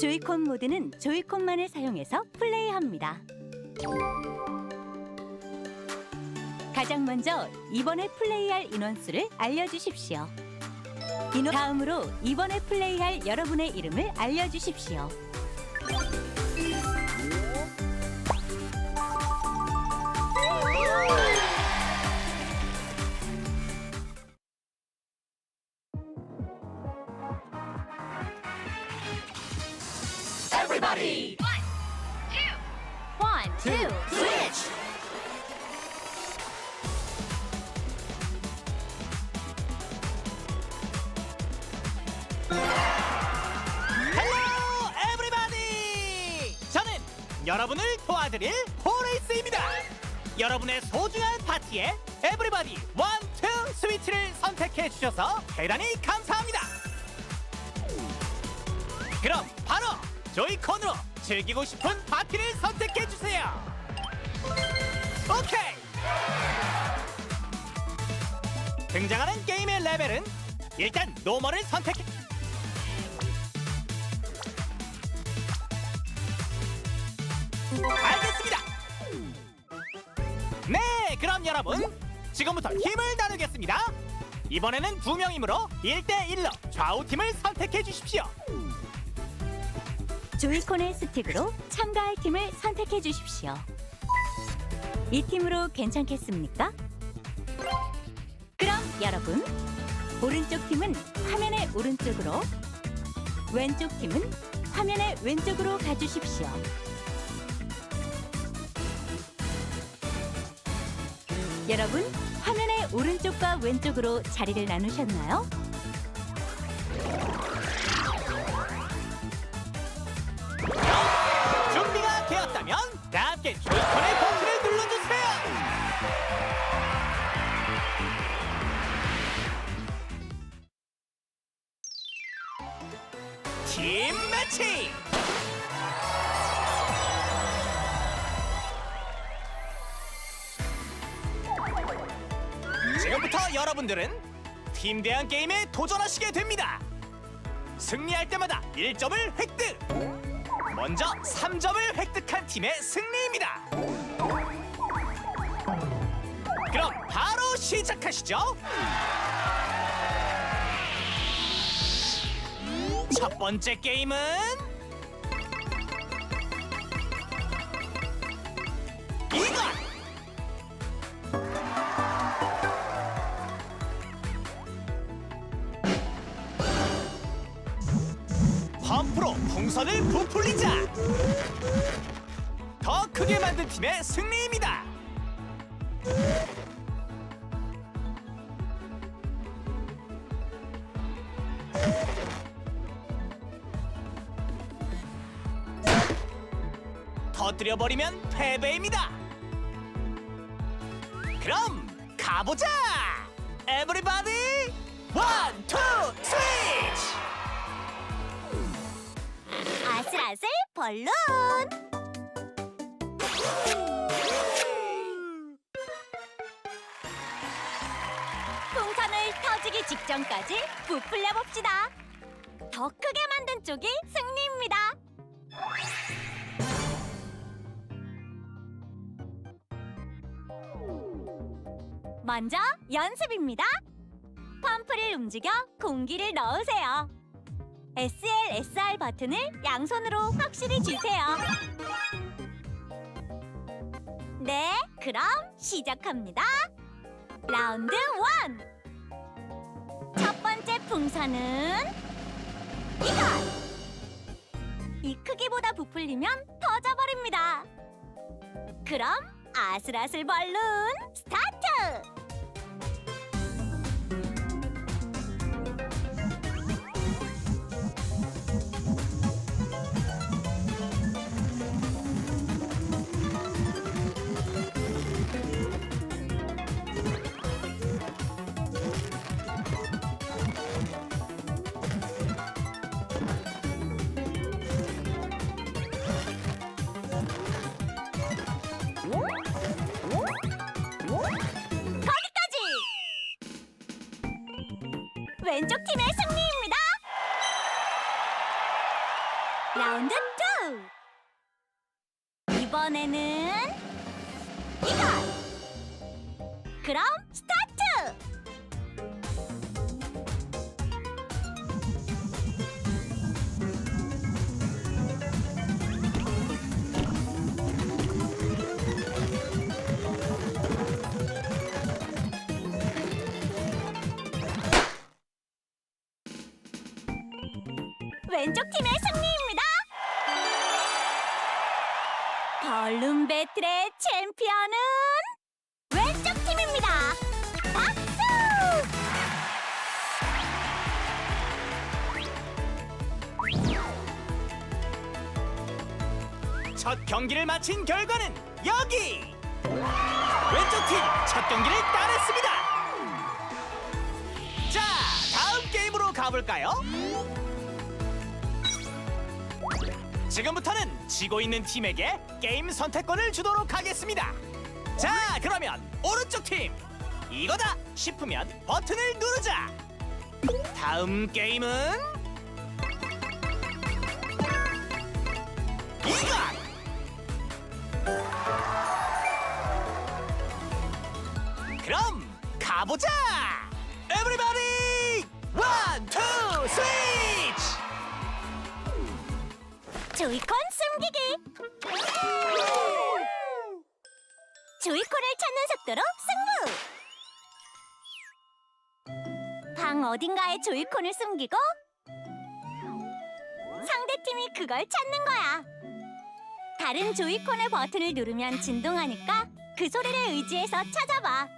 조이콘 모드는 조이콘만을 사용해서 플레이합니다. 가장 먼저 이번에 플레이할 인원수를 알려주십시오. 다음으로 이번에 플레이할 여러분의 이름을 알려주십시오. Two, switch! 에브리바디! 저는 여러분을 도와드릴 호레이스입니다. 여러분의 소중한 파티에 에브리바디 원 투 스위치를 선택해 주셔서 대단히 감사합니다. 그럼 바로 조이콘으로 즐기고 싶은 파티를 선택해 주세요. 오케이. 등장하는 게임의 레벨은 일단 노멀을 선택해. 알겠습니다. 네, 그럼 여러분 지금부터 힘을 나누겠습니다. 이번에는 두 명이므로 1대1로 좌우 팀을 선택해 주십시오. 조이콘의 스틱으로 참가할 팀을 선택해 주십시오. 이 팀으로 괜찮겠습니까? 그럼 여러분, 오른쪽 팀은 화면의 오른쪽으로, 왼쪽 팀은 화면의 왼쪽으로 가주십시오. 여러분, 화면의 오른쪽과 왼쪽으로 자리를 나누셨나요? 지금부터 여러분들은 팀 대항 게임에 도전하시게 됩니다. 승리할 때마다 1점을 획득! 먼저 3점을 획득한 팀의 승리입니다. 그럼 바로 시작하시죠. 첫 번째 게임은 펌프로 풍선을 부풀리자! 더 크게 만든 팀의 승리입니다. 터뜨려 버리면 패배입니다. 그럼 가보자. 에브리바디 원, 투, 스위 벌룬! 풍선을 터지기 직전까지 부풀려 봅시다. 더 크게 만든 쪽이 승리입니다. 먼저 연습입니다. 펌프를 움직여 공기를 넣으세요. SLSR 버튼을 양손으로 확실히 쥐세요. 네, 그럼 시작합니다. 라운드 1. 첫 번째 풍선은 이것! 이 크기보다 부풀리면 터져버립니다. 그럼 아슬아슬 벌룬 스타트! 왼쪽 팀의 승리입니다. 라운드 2 이번에는 이건 그럼 스타 첫 경기를 마친 결과는 여기! 왼쪽 팀 첫 경기를 따냈습니다! 자, 다음 게임으로 가볼까요? 지금부터는 지고 있는 팀에게 게임 선택권을 주도록 하겠습니다. 자, 그러면 오른쪽 팀! 이거다! 싶으면 버튼을 누르자! 다음 게임은 어딘가에 조이콘을 숨기고 상대 팀이 그걸 찾는 거야. 다른 조이콘의 버튼을 누르면 진동하니까 그 소리를 의지해서 찾아봐.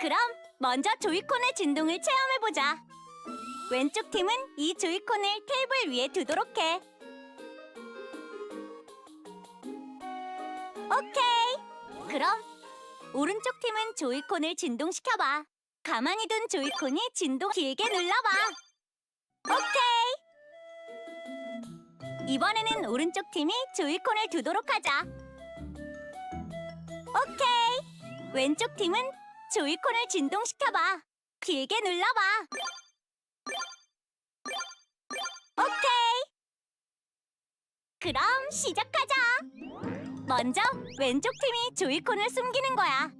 그럼 먼저 조이콘의 진동을 체험해보자. 왼쪽 팀은 이 조이콘을 테이블 위에 두도록 해. 그럼 오른쪽 팀은 조이콘을 진동시켜봐. 가만히 둔 조이콘이 진동 길게 눌러봐. 오케이. 이번에는 오른쪽 팀이 조이콘을 두도록 하자. 오케이. 왼쪽 팀은 조이콘을 진동시켜봐. 길게 눌러봐. 오케이. 그럼 시작하자. 먼저 왼쪽 팀이 조이콘을 숨기는 거야.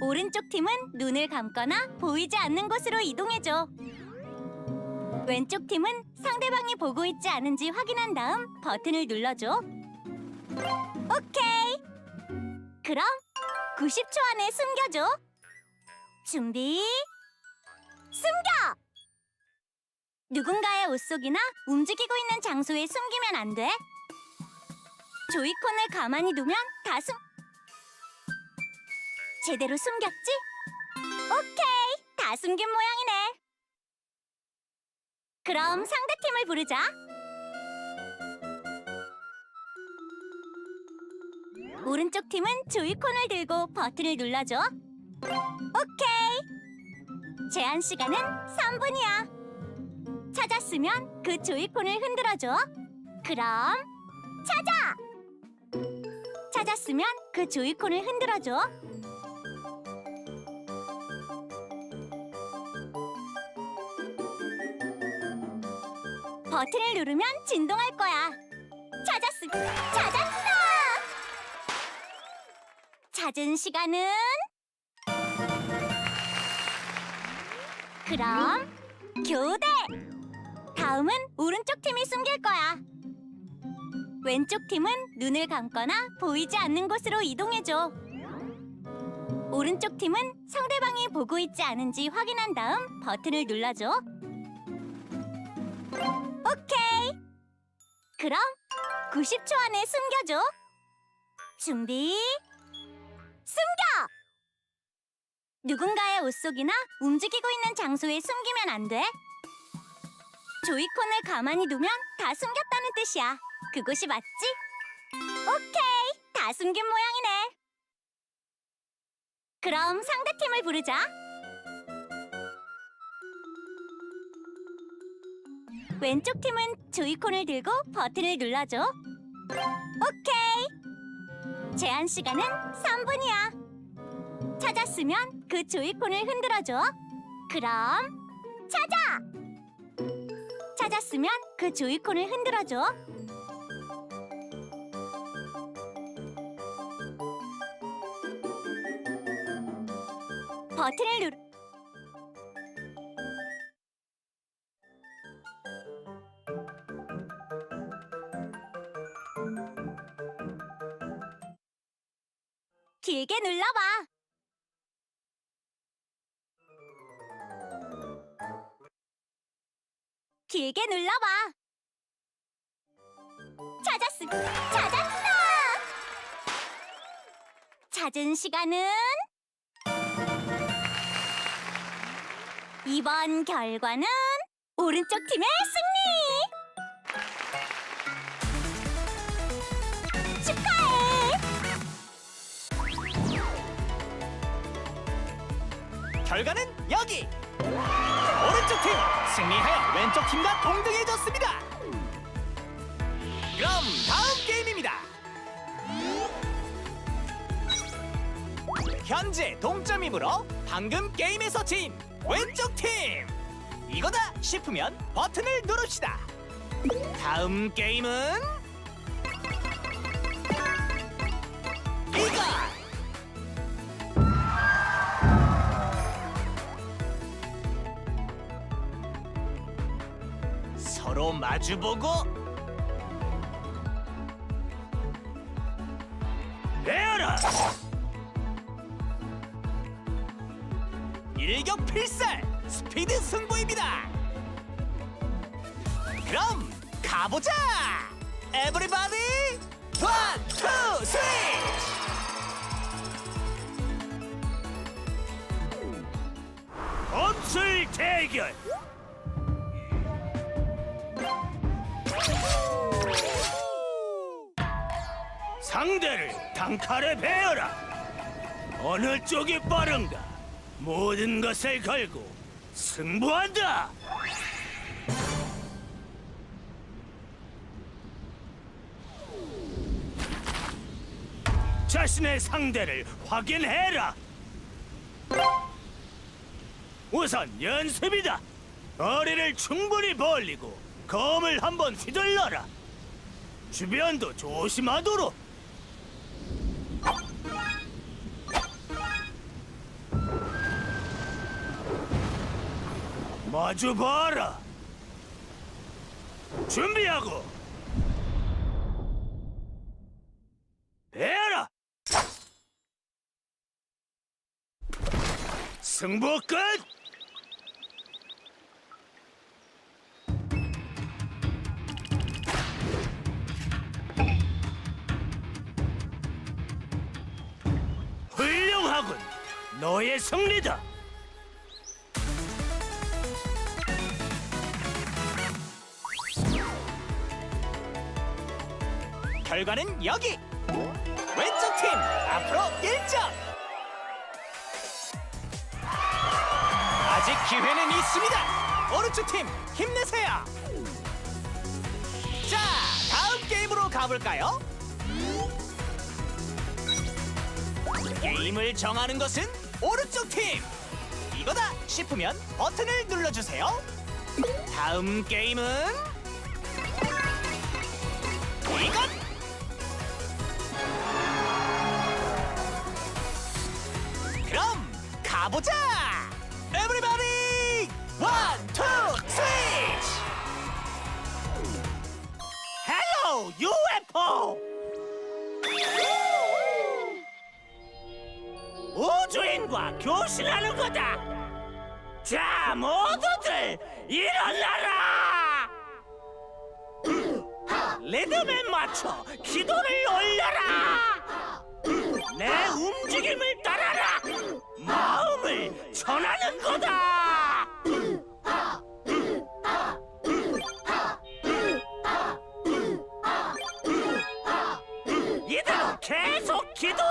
오른쪽 팀은 눈을 감거나 보이지 않는 곳으로 이동해줘. 왼쪽 팀은 상대방이 보고 있지 않은지 확인한 다음 버튼을 눌러줘. 오케이. 그럼 90초 안에 숨겨줘. 준비. 숨겨! 누군가의 옷 속이나 움직이고 있는 장소에 숨기면 안 돼. 조이콘을 가만히 두면 다 숨. 제대로 숨겼지? 오케이, 다 숨긴 모양이네. 그럼 상대팀을 부르자. 오른쪽 팀은 조이콘을 들고 버튼을 눌러줘. 오케이. 제한 시간은 3분이야. 찾았으면 그 조이콘을 흔들어줘. 그럼 찾아. 찾았으면 그 조이콘을 흔들어줘. 버튼을 누르면 진동할 거야. 찾았음. 찾았어. 찾은 시간은 그럼 교대. 다음은 오른쪽 팀이 숨길 거야. 왼쪽 팀은 눈을 감거나 보이지 않는 곳으로 이동해줘. 오른쪽 팀은 상대방이 보고 있지 않은지 확인한 다음 버튼을 눌러줘. 오케이. 그럼 90초 안에 숨겨줘. 준비. 숨겨! 누군가의 옷 속이나 움직이고 있는 장소에 숨기면 안 돼. 조이콘을 가만히 두면 다 숨겼다는 뜻이야. 그곳이 맞지? 오케이, 다 숨긴 모양이네. 그럼 상대팀을 부르자. 왼쪽 팀은 조이콘을 들고 버튼을 눌러줘. 오케이. 제한 시간은 3분이야. 찾았으면 그 조이콘을 흔들어줘. 그럼 찾아. 찾았으면 그 조이콘을 흔들어줘. 버튼을 누르. 길게 눌러봐. 길게 눌러봐. 찾았음. 찾았다. 찾은 시간은 이번 결과는 오른쪽 팀의 승리. 축하해. 결과는 여기. 오른쪽 팀 승리하여 왼쪽 팀과 동등해졌습니다. 그럼 다음 게임입니다. 현재 동점이므로 방금 게임에서 진 왼쪽 팀. 이거다 싶으면 버튼을 누릅시다. 다음 게임은 이거. 서로 마주보고 일격 필살 스피드 승부입니다. 그럼 가보자. 에브리바디 원, 투, 스위치 검술 대결. 상대를 단칼에 베어라. 어느 쪽이 빠른가 모든 것을 걸고 승부한다 자신의 상대를 확인해라 우선 연습이다. 머리를 충분히 벌리고 검을 한번 휘둘러라. 주변도 조심하도록. 마주 봐라. 준비하고. 배라. 승부 끝. 훌륭하군. 너의 승리다. 결과는 여기. 왼쪽 팀 앞으로 1점. 아직 기회는 있습니다. 오른쪽 팀 힘내세요. 자 다음 게임으로 가볼까요? 게임을 정하는 것은 오른쪽 팀. 이거다 싶으면 버튼을 눌러주세요. 다음 게임은 UFO. 우주인과 교신하는 거다. 자, 모두들 일어나라. 리듬에 맞춰 기도를 올려라. 내 움직임을 따라라. 마음을 전하는 거다. 계속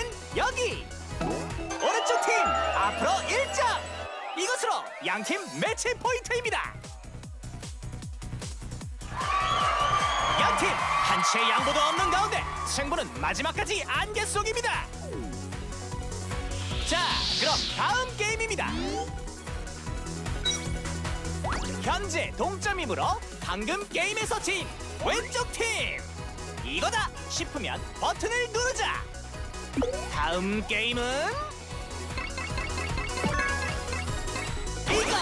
결과는 여기. 오른쪽 팀 앞으로 1점. 이것으로 양팀 매치 포인트입니다. 양팀 한치의 양보도 없는 가운데 승부는 마지막까지 안개 속입니다. 자, 그럼 다음 게임입니다. 현재 동점이므로 방금 게임에서 진 왼쪽 팀. 이거다 싶으면 버튼을 누르자. 다음 게임은 이거.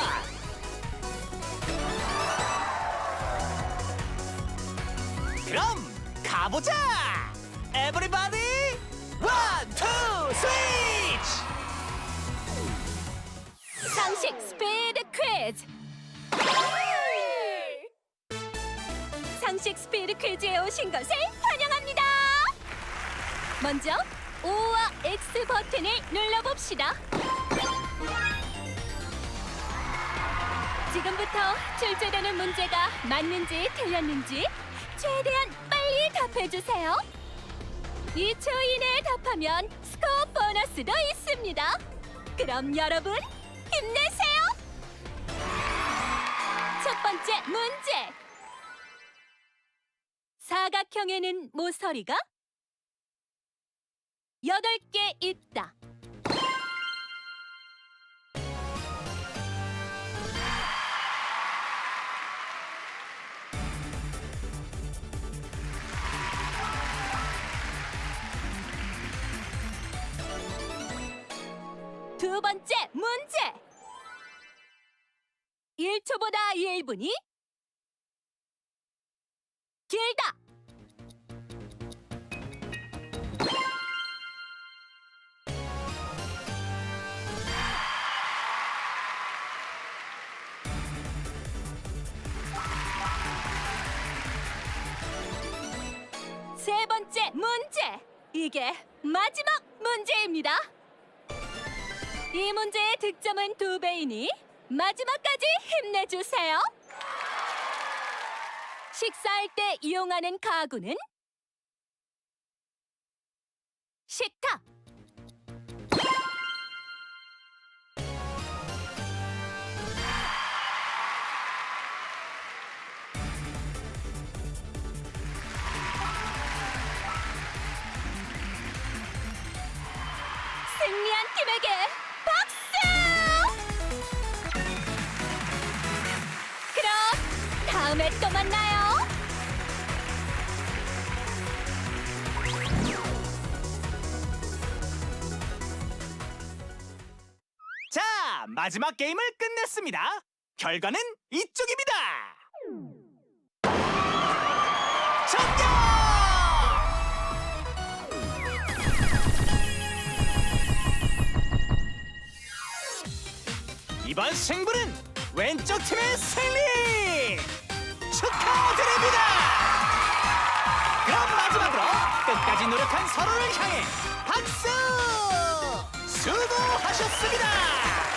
그럼 가보자. Everybody, one, two, switch. 상식 스피드 퀴즈. 상식 스피드 퀴즈에 오신 것을 환영합니다. 먼저 O와 X 버튼을 눌러봅시다. 지금부터 출제되는 문제가 맞는지 틀렸는지 최대한 빨리 답해주세요. 2초 이내에 답하면 스코어 보너스도 있습니다. 그럼 여러분 힘내세요. 첫 번째 문제. 사각형에는 모서리가 여덟 개 있다. 두 번째 문제. 1초보다 1분이 길다. 이게 마지막 문제입니다. 이 문제의 득점은 두 배이니 마지막까지 힘내주세요. 식사할 때 이용하는 가구는 식탁. 승리한 팀에게 박수! 그럼 다음에 또 만나요. 자, 마지막 게임을 끝냈습니다. 결과는 이번 승부는 왼쪽 팀의 승리! 축하드립니다! 그럼 마지막으로 끝까지 노력한 서로를 향해 박수! 수고하셨습니다!